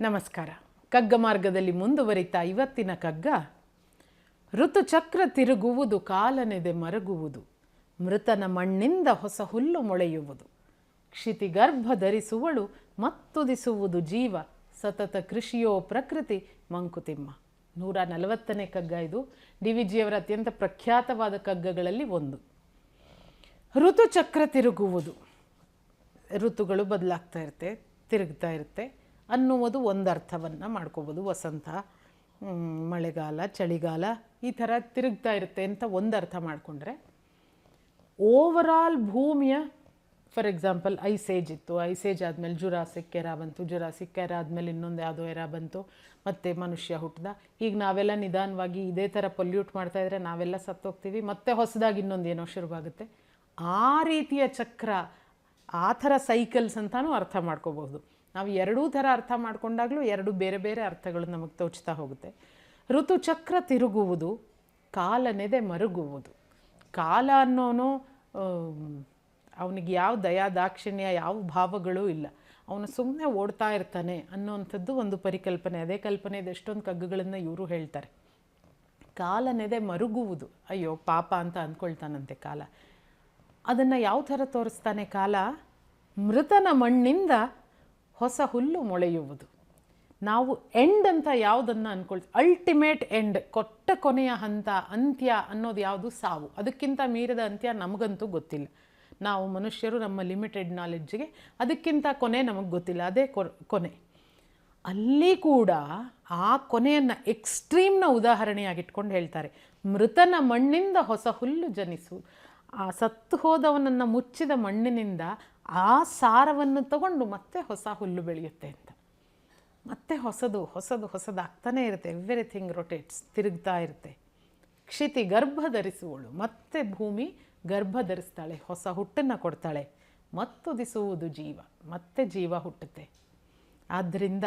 ನಮಸ್ಕಾರ. ಕಗ್ಗ ಮಾರ್ಗದಲ್ಲಿ ಮುಂದುವರಿತಾ ಇವತ್ತಿನ ಕಗ್ಗ, ಋತುಚಕ್ರ ತಿರುಗುವುದು, ಕಾಲನೆದೆ ಮರಗುವುದು, ಮೃತನ ಮಣ್ಣಿಂದ ಹೊಸ ಹುಲ್ಲು ಮೊಳೆಯುವುದು ಕ್ಷಿತಿಗರ್ಭ ಧರಿಸುವಳು ಮತ್ತುದಿಸುವುದು ಜೀವ, ಸತತ ಕೃಷಿಯೋ ಪ್ರಕೃತಿ ಮಂಕುತಿಮ್ಮ. ನೂರ ನಲವತ್ತನೇ ಕಗ್ಗ ಇದು. ಡಿ ವಿ ಅತ್ಯಂತ ಪ್ರಖ್ಯಾತವಾದ ಕಗ್ಗಗಳಲ್ಲಿ ಒಂದು. ಋತುಚಕ್ರ ತಿರುಗುವುದು. ಋತುಗಳು ಬದಲಾಗ್ತಾ ಇರುತ್ತೆ, ತಿರುಗ್ತಾ ಇರುತ್ತೆ. ಅನ್ನುವುದು ಒಂದು ಅರ್ಥವನ್ನು ಮಾಡ್ಕೋಬೋದು. ವಸಂತ ಮಳೆಗಾಲ, ಚಳಿಗಾಲ ಈ ಥರ ತಿರುಗ್ತಾ ಇರುತ್ತೆ ಅಂತ ಒಂದು ಅರ್ಥ ಮಾಡಿಕೊಂಡ್ರೆ ಓವರಾಲ್ ಭೂಮಿಯ ಫಾರ್ ಎಕ್ಸಾಂಪಲ್ ಐಸೇಜ್ ಇತ್ತು. ಐಸೇಜ್ ಆದಮೇಲೆ ಜುರಾಸಿಕ್ ಎರ ಬಂತು. ಜುರಾಸಿಕ್ ಎರ ಆದಮೇಲೆ ಇನ್ನೊಂದು ಯಾವುದೋ ಎರ ಬಂತು. ಮತ್ತು ಮನುಷ್ಯ ಹುಟ್ಟಿದ ಈಗ ನಾವೆಲ್ಲ ನಿಧಾನವಾಗಿ ಇದೇ ಥರ ಪೊಲ್ಯೂಟ್ ಮಾಡ್ತಾ ಇದ್ರೆ ನಾವೆಲ್ಲ ಸತ್ತೋಗ್ತೀವಿ. ಮತ್ತೆ ಹೊಸದಾಗಿ ಇನ್ನೊಂದು ಏನೋ ಶುರುವಾಗುತ್ತೆ. ಆ ರೀತಿಯ ಚಕ್ರ, ಆ ಥರ ಸೈಕಲ್ಸ್ ಅಂತಲೂ ಅರ್ಥ ಮಾಡ್ಕೋಬಹುದು. ನಾವು ಎರಡೂ ಥರ ಅರ್ಥ ಮಾಡಿಕೊಂಡಾಗಲೂ ಎರಡು ಬೇರೆ ಬೇರೆ ಅರ್ಥಗಳು ನಮಗೆ ತೋಚ್ತಾ ಹೋಗುತ್ತೆ. ಋತುಚಕ್ರ ತಿರುಗುವುದು ಕಾಲನೆದೆ ಮರುಗುವುದು. ಕಾಲ ಅನ್ನೋನು ಅವನಿಗೆ ಯಾವ ದಯಾ ದಾಕ್ಷಿಣ್ಯ, ಯಾವ ಭಾವಗಳೂ ಇಲ್ಲ. ಅವನು ಸುಮ್ಮನೆ ಓಡ್ತಾ ಇರ್ತಾನೆ ಅನ್ನೋವಂಥದ್ದು ಒಂದು ಪರಿಕಲ್ಪನೆ. ಅದೇ ಕಲ್ಪನೆ ಇದೆ, ಎಷ್ಟೊಂದು ಕಗ್ಗುಗಳನ್ನು ಇವರು ಹೇಳ್ತಾರೆ. ಕಾಲನೆದೆ ಮರುಗುವುದು. ಅಯ್ಯೋ, ಪಾಪ ಅಂತ ಅಂದ್ಕೊಳ್ತಾನಂತೆ ಕಾಲ. ಅದನ್ನು ಯಾವ ಥರ ತೋರಿಸ್ತಾನೆ ಕಾಲ? ಮೃತನ ಮಣ್ಣಿಂದ ಹೊಸ ಹುಲ್ಲು ಮೊಳೆಯುವುದು. ನಾವು ಎಂಡ್ ಅಂತ ಯಾವುದನ್ನು ಅನ್ಕೊಳ್ತೀವಿ ಅಲ್ಟಿಮೇಟ್ ಎಂಡ್ ಕೊಟ್ಟ ಕೊನೆಯ ಹಂತ, ಅಂತ್ಯ ಅನ್ನೋದು ಯಾವುದು ಸಾವು. ಅದಕ್ಕಿಂತ ಮೀರಿದ ಅಂತ್ಯ ನಮಗಂತೂ ಗೊತ್ತಿಲ್ಲ. ನಾವು ಮನುಷ್ಯರು ನಮ್ಮ ಲಿಮಿಟೆಡ್ ನಾಲೆಡ್ಜ್ಗೆ ಅದಕ್ಕಿಂತ ಕೊನೆ ನಮಗೆ ಗೊತ್ತಿಲ್ಲ, ಅದೇ ಕೊನೆ. ಅಲ್ಲಿ ಕೂಡ ಆ ಕೊನೆಯನ್ನು ಎಕ್ಸ್ಟ್ರೀಮ್ನ ಉದಾಹರಣೆಯಾಗಿಟ್ಕೊಂಡು ಹೇಳ್ತಾರೆ. ಮೃತನ ಮಣ್ಣಿಂದ ಹೊಸ ಹುಲ್ಲು ಜನಿಸು. ಆ ಸತ್ತು ಹೋದವನನ್ನು ಮುಚ್ಚಿದ ಮಣ್ಣಿನಿಂದ ಆ ಸಾರವನ್ನು ತಗೊಂಡು ಮತ್ತೆ ಹೊಸ ಹುಲ್ಲು ಬೆಳೆಯುತ್ತೆ ಅಂತ. ಮತ್ತೆ ಹೊಸದು ಹೊಸದು, ಹೊಸದಾಗ್ತಾನೇ ಇರುತ್ತೆ. ಎವ್ರಿಥಿಂಗ್ ರೊಟೇಟ್ಸ್ ತಿರುಗ್ತಾ ಇರುತ್ತೆ. ಕ್ಷಿತಿ ಗರ್ಭ ಧರಿಸುವಳು ಮತ್ತೆ ಭೂಮಿ ಗರ್ಭ ಧರಿಸ್ತಾಳೆ ಹೊಸ ಹುಟ್ಟನ್ನು ಕೊಡ್ತಾಳೆ. ಮತ್ತುದಿಸುವುದು ಜೀವ, ಮತ್ತೆ ಜೀವ ಹುಟ್ಟುತ್ತೆ. ಆದ್ದರಿಂದ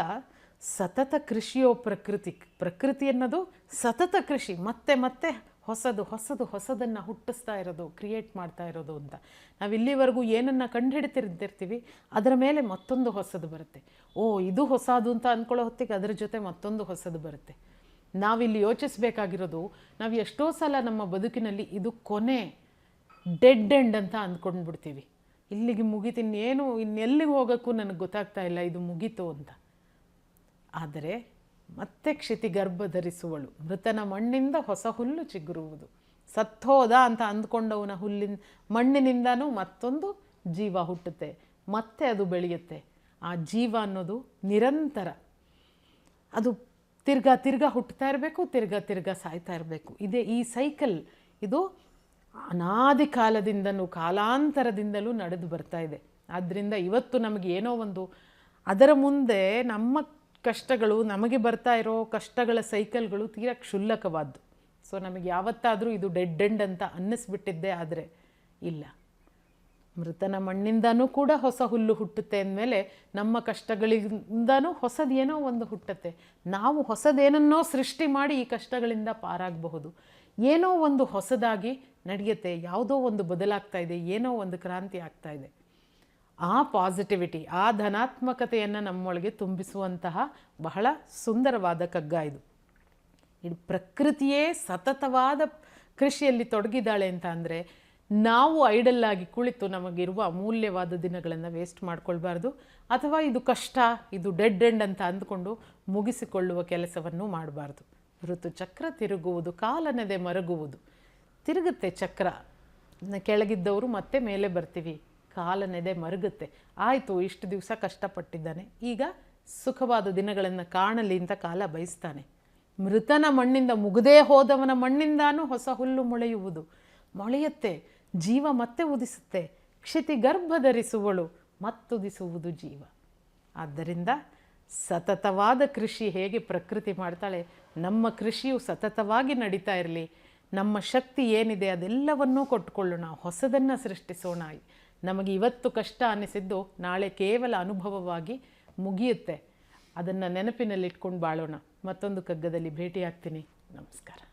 ಸತತ ಕೃಷಿಯೋ ಪ್ರಕೃತಿ ಪ್ರಕೃತಿ ಅನ್ನೋದು ಸತತ ಕೃಷಿ. ಮತ್ತೆ ಮತ್ತೆ ಹೊಸದು ಹೊಸದು, ಹೊಸದನ್ನು ಹುಟ್ಟಿಸ್ತಾ ಇರೋದು ಕ್ರಿಯೇಟ್ ಮಾಡ್ತಾ ಇರೋದು ಅಂತ. ನಾವು ಇಲ್ಲಿವರೆಗೂ ಏನನ್ನು ಕಂಡುಹಿಡ್ತಿರ್ತಿರ್ತೀವಿ, ಅದರ ಮೇಲೆ ಮತ್ತೊಂದು ಹೊಸದು ಬರುತ್ತೆ. ಓ, ಇದು ಹೊಸದು ಅಂತ ಅಂದ್ಕೊಳ್ಳೋ ಹೊತ್ತಿಗೆ ಅದರ ಜೊತೆ ಮತ್ತೊಂದು ಹೊಸದು ಬರುತ್ತೆ. ನಾವಿಲ್ಲಿ ಯೋಚಿಸಬೇಕಾಗಿರೋದು, ನಾವು ಎಷ್ಟೋ ಸಲ ನಮ್ಮ ಬದುಕಿನಲ್ಲಿ ಇದು ಕೊನೆ ಡೆಡ್ ಎಂಡ್ ಅಂತ ಅಂದ್ಕೊಂಡ್ಬಿಡ್ತೀವಿ ಇಲ್ಲಿಗೆ ಮುಗೀತು, ಇನ್ನೇನು, ಇನ್ನೆಲ್ಲಿಗೆ ಹೋಗೋಕ್ಕೂ ನನಗೆ ಗೊತ್ತಾಗ್ತಾ ಇಲ್ಲ, ಇದು ಮುಗೀತು ಅಂತ. ಆದರೆ ಮತ್ತೆ ಕ್ಷಿತಿಗರ್ಭ ಧರಿಸುವಳು. ಮೃತನ ಮಣ್ಣಿಂದ ಹೊಸ ಹುಲ್ಲು ಚಿಗುರುವುದು. ಸತ್ತೋದ ಅಂತ ಅಂದ್ಕೊಂಡವನ ಹುಲ್ಲಿನ, ಮಣ್ಣಿನಿಂದನೂ ಮತ್ತೊಂದು ಜೀವ ಹುಟ್ಟುತ್ತೆ. ಮತ್ತೆ ಅದು ಬೆಳೆಯುತ್ತೆ. ಆ ಜೀವ ಅನ್ನೋದು ನಿರಂತರ. ಅದು ತಿರ್ಗಾ ತಿರ್ಗಾ ಹುಟ್ಟುತ್ತಾ ಇರಬೇಕು, ತಿರ್ಗಾ ತಿರ್ಗಾ ಸಾಯ್ತಾ ಇರಬೇಕು. ಇದೇ ಈ ಸೈಕಲ್. ಇದು ಅನಾದಿ ಕಾಲದಿಂದಲೂ ಕಾಲಾಂತರದಿಂದಲೂ ನಡೆದು ಬರ್ತಾ ಇದೆ. ಆದ್ದರಿಂದ ಇವತ್ತು ನಮಗೆ ಏನೋ ಒಂದು ಅದರ ಮುಂದೆ ನಮ್ಮ ಕಷ್ಟಗಳು ನಮಗೆ ಬರ್ತಾ ಇರೋ ಕಷ್ಟಗಳ ಸೈಕಲ್ಗಳು ತೀರಾ ಕ್ಷುಲ್ಲಕವಾದ್ದು. ಸೊ ನಮಗೆ ಯಾವತ್ತಾದರೂ ಇದು ಡೆಡ್ ಎಂಡ್ ಅಂತ ಅನ್ನಿಸ್ಬಿಟ್ಟಿದ್ದೆ ಆದರೆ ಇಲ್ಲ. ಮೃತನ ಮಣ್ಣಿಂದನೂ ಕೂಡ ಹೊಸ ಹುಲ್ಲು ಹುಟ್ಟುತ್ತೆ ಅಂದಮೇಲೆ ನಮ್ಮ ಕಷ್ಟಗಳಿಂದನೂ ಹೊಸದೇನೋ ಒಂದು ಹುಟ್ಟುತ್ತೆ. ನಾವು ಹೊಸದೇನನ್ನೋ ಸೃಷ್ಟಿ ಮಾಡಿ ಈ ಕಷ್ಟಗಳಿಂದ ಪಾರಾಗಬಹುದು. ಏನೋ ಒಂದು ಹೊಸದಾಗಿ ನಡೆಯುತ್ತೆ, ಯಾವುದೋ ಒಂದು ಬದಲಾಗ್ತಾ ಇದೆ, ಏನೋ ಒಂದು ಕ್ರಾಂತಿ ಆಗ್ತಾ ಇದೆ. ಆ ಪಾಸಿಟಿವಿಟಿ ಆ ಧನಾತ್ಮಕತೆಯನ್ನು ನಮ್ಮೊಳಗೆ ತುಂಬಿಸುವಂತಹ ಬಹಳ ಸುಂದರವಾದ ಕಗ್ಗ ಇದು. ಇದು ಪ್ರಕೃತಿಯೇ ಸತತವಾದ ಕೃಷಿಯಲ್ಲಿ ತೊಡಗಿದ್ದಾಳೆ ಅಂತ ಅಂದರೆ ನಾವು ಐಡಲ್ ಆಗಿ ಕುಳಿತು ನಮಗಿರುವ ಅಮೂಲ್ಯವಾದ ದಿನಗಳನ್ನು ವೇಸ್ಟ್ ಮಾಡ್ಕೊಳ್ಬಾರ್ದು, ಅಥವಾ ಇದು ಕಷ್ಟ, ಇದು ಡೆಡ್ ಎಂಡ್ ಅಂತ ಅಂದ್ಕೊಂಡು ಮುಗಿಸಿಕೊಳ್ಳುವ ಕೆಲಸವನ್ನು ಮಾಡಬಾರ್ದು. ಋತುಚಕ್ರ ತಿರುಗುವುದು, ಕಾಲನದೇ ಮರಗುವುದು. ತಿರುಗುತ್ತೆ ಚಕ್ರ. ಕೆಳಗಿದ್ದವರು ಮತ್ತೆ ಮೇಲೆ ಬರ್ತೀವಿ. ಕಾಲನೆದೆ ಮರುಗುತ್ತೆ. ಆಯಿತು, ಇಷ್ಟು ದಿವಸ ಕಷ್ಟಪಟ್ಟಿದ್ದಾನೆ. ಈಗ ಸುಖವಾದ ದಿನಗಳನ್ನು ಕಾಣಲಿ ಅಂತ ಕಾಲ ಬಯಸ್ತಾನೆ. ಮೃತನ ಮಣ್ಣಿಂದ, ಮುಗದೇ ಹೋದವನ ಮಣ್ಣಿಂದಾನೂ ಹೊಸ ಹುಲ್ಲು ಮೊಳೆಯುವುದು. ಮೊಳೆಯುತ್ತೆ, ಜೀವ ಮತ್ತೆ ಉದಿಸುತ್ತೆ. ಕ್ಷಿತಿ ಗರ್ಭಧರಿಸುವಳು, ಮತ್ತುದಿಸುವುದು ಜೀವ. ಆದ್ದರಿಂದ ಸತತವಾದ ಕೃಷಿ ಹೇಗೆ ಪ್ರಕೃತಿ ಮಾಡ್ತಾಳೆ, ನಮ್ಮ ಕೃಷಿಯು ಸತತವಾಗಿ ನಡೀತಾ ಇರಲಿ, ನಮ್ಮ ಶಕ್ತಿ ಏನಿದೆ ಅದೆಲ್ಲವನ್ನೂ ಕೊಟ್ಕೊಳ್ಳೋಣ ಹೊಸದನ್ನು ಸೃಷ್ಟಿಸೋಣ. ನಮಗೆ ಇವತ್ತು ಕಷ್ಟ ಅನ್ನಿಸಿದ್ದು ನಾಳೆ ಕೇವಲ ಅನುಭವವಾಗಿ ಮುಗಿಯುತ್ತೆ. ಅದನ್ನು ನೆನಪಿನಲ್ಲಿಟ್ಕೊಂಡು ಬಾಳೋಣ. ಮತ್ತೊಂದು ಕಗ್ಗದಲ್ಲಿ ಭೇಟಿಯಾಗ್ತೀನಿ. ನಮಸ್ಕಾರ.